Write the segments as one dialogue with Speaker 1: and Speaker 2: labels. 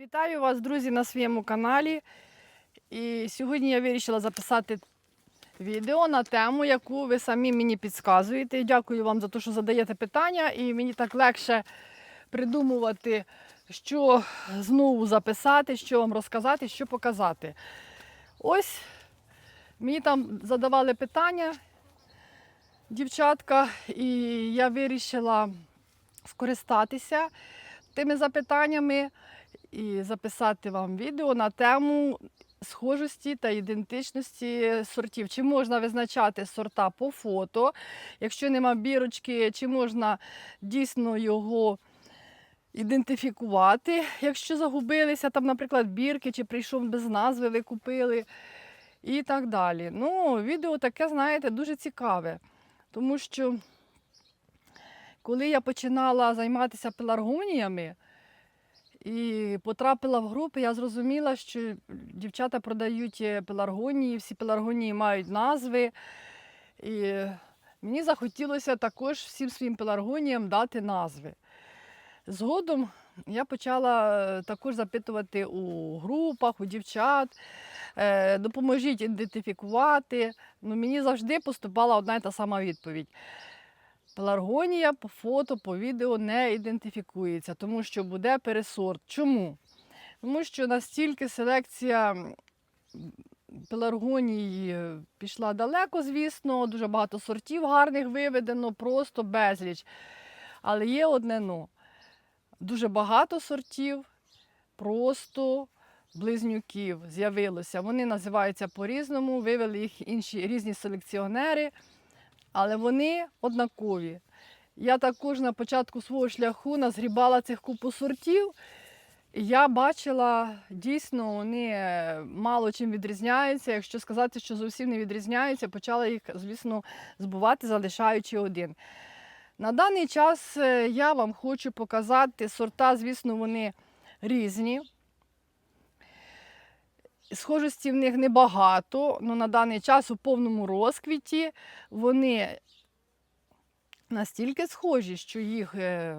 Speaker 1: Вітаю вас, друзі, на своєму каналі. І сьогодні я вирішила записати відео на тему, яку ви самі мені підказуєте. Дякую вам за те, що задаєте питання, і мені так легше придумувати, що знову записати, що вам розказати, що показати. Ось мені там задавали питання, дівчатка, і я вирішила скористатися тими запитаннями і записати вам відео на тему схожості та ідентичності сортів. Чи можна визначати сорта по фото, якщо нема бірочки, чи можна дійсно його ідентифікувати, якщо загубилися, там, наприклад, бірки, чи прийшов без назви, ви купили і так далі. Ну, відео таке, знаєте, дуже цікаве, тому що коли я починала займатися пеларгоніями, і потрапила в групи, я зрозуміла, що дівчата продають е, пеларгонії, всі пеларгонії мають назви. І мені захотілося також всім своїм пеларгоніям дати назви. Згодом я почала е, також запитувати у групах, у дівчат, е, допоможіть ідентифікувати. Ну, мені завжди поступала одна і та сама відповідь. Пеларгонія по фото, по відео не ідентифікується, тому що буде пересорт. Чому? Тому що настільки селекція е, пішла далеко, звісно, дуже багато сортів гарних виведено, просто безліч. Але є одне но. Дуже багато сортів, просто близнюків з'явилося. Вони називаються по-різному, вивели їх інші різні селекціонери але вони однакові. Я також на початку свого шляху назгрібала цих купу сортів. Я бачила, дійсно, вони е, мало чим відрізняються. Якщо сказати, що зовсім не відрізняються, почала їх, звісно, збувати, залишаючи один. На даний час е, я вам хочу показати сорта, звісно, вони різні. Схожості в них небагато, але на даний час у повному розквіті вони настільки схожі, що їх е,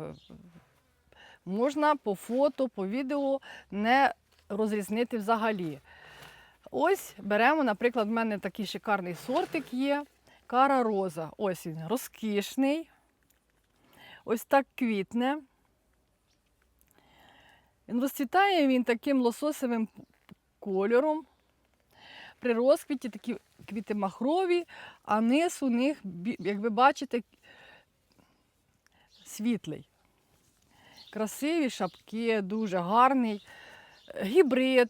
Speaker 1: можна по фото, по відео не розрізнити взагалі. Ось беремо, наприклад, в мене такий шикарний сортик є. Кара роза. Ось він розкішний. Ось так квітне. Розцвітає він таким лососевим кольором. При розквіті такі квіти махрові, а низ у них, як ви бачите, світлий. Красиві шапки, дуже гарний е, гібрид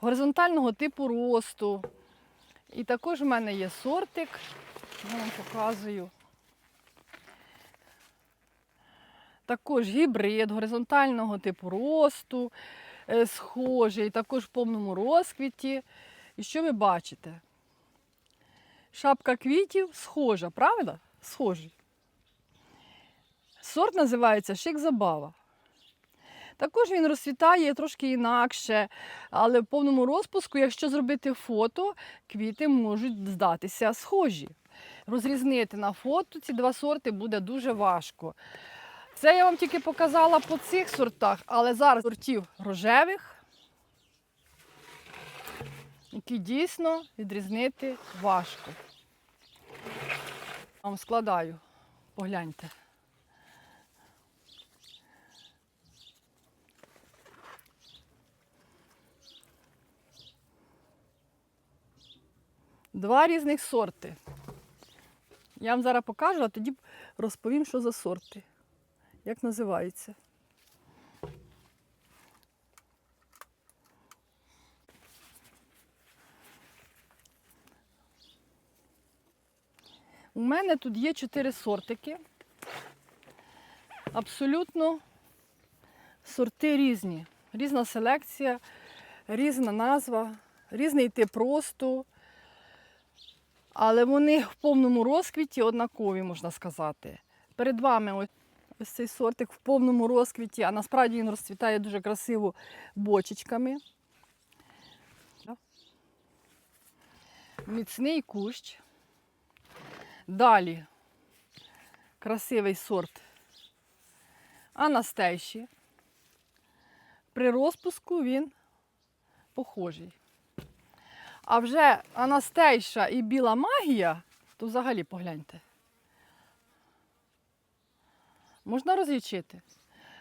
Speaker 1: горизонтального типу росту. І також в мене є сортик, я вам показую. Також гібрид горизонтального типу росту, схожий, також в повному розквіті. І що ви бачите? Шапка квітів схожа, правда? Схожий. Сорт називається Шик Забава. Також він розцвітає трошки інакше, але в повному розпуску, якщо зробити фото, квіти можуть здатися схожі. Розрізнити на фото ці два сорти буде дуже важко. Це я вам тільки показала по цих сортах, але зараз сортів рожевих, які дійсно відрізнити важко. Вам складаю, погляньте. Два різних сорти. Я вам зараз покажу, а тоді розповім, що за сорти. Як називаються? У мене тут є чотири сортики. Абсолютно сорти різні. Різна селекція, різна назва, різний тип росту. Але вони в повному розквіті однакові, можна сказати. Перед вами ось ось цей сортик в повному розквіті, а насправді він розцвітає дуже красиво бочечками. Міцний кущ. Далі красивий сорт Анастейші. при розпуску він похожий. А вже Анастейша і біла магія, то взагалі погляньте. Можна розлічити.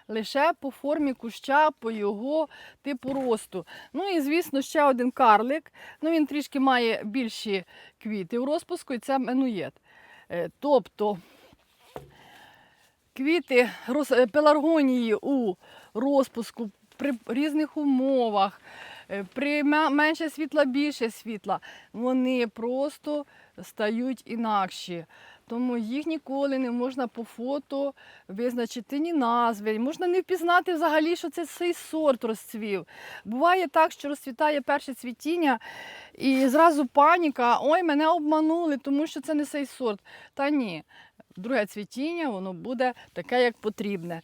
Speaker 1: Лише по формі куща, по його типу росту. Ну і, звісно, ще один карлик. Ну, він трішки має більші квіти у розпуску, і це менуєт. Е, Тобто квіти е, пеларгонії у розпуску при різних умовах, е, при менше світла, більше світла, вони просто стають інакші. Тому їх ніколи не можна по фото визначити ні назви, можна не впізнати взагалі, що це цей сорт розцвів. Буває так, що розцвітає перше цвітіння, і зразу паніка, ой, мене обманули, тому що це не цей сорт. Та ні, друге цвітіння, воно буде таке, як потрібне.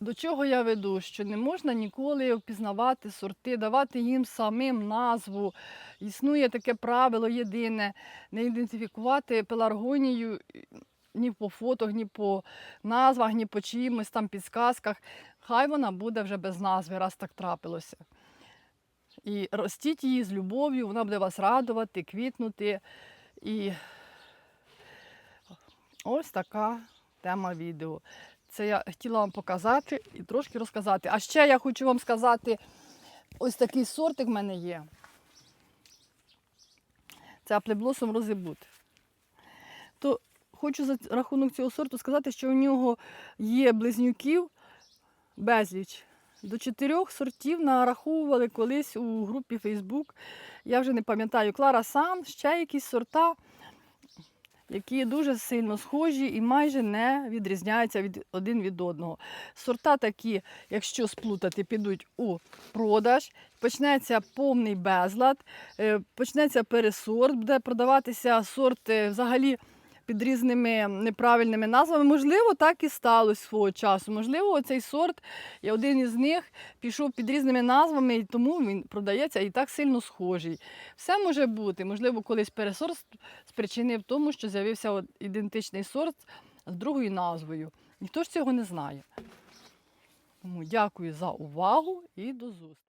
Speaker 1: До чого я веду? Що не можна ніколи впізнавати сорти, давати їм самим назву. Існує таке правило єдине не ідентифікувати пеларгонію ні по фото, ні по назвах, ні по чимось там підсказках. Хай вона буде вже без назви, раз так трапилося. І ростіть її з любов'ю, вона буде вас радувати, квітнути. І ось така тема відео. Це я хотіла вам показати і трошки розказати. А ще я хочу вам сказати, ось такий сортик в мене є. Це аплеблосом розибут. То хочу за рахунок цього сорту сказати, що у нього є близнюків безліч. До чотирьох сортів нараховували колись у групі Facebook. Я вже не пам'ятаю, Клара Сан, ще якісь сорта, які дуже сильно схожі і майже не відрізняються від один від одного. Сорта такі, якщо сплутати, підуть у продаж, почнеться повний безлад, е, почнеться пересорт, буде продаватися сорт е, взагалі під різними неправильними назвами. Можливо, так і сталося свого часу. Можливо, цей сорт, і один із них пішов під різними назвами, і тому він продається і так сильно схожий. Все може бути. Можливо, колись пересорт спричинив тому, що з'явився ідентичний сорт з другою назвою. Ніхто ж цього не знає. Тому дякую за увагу і до зустрічі.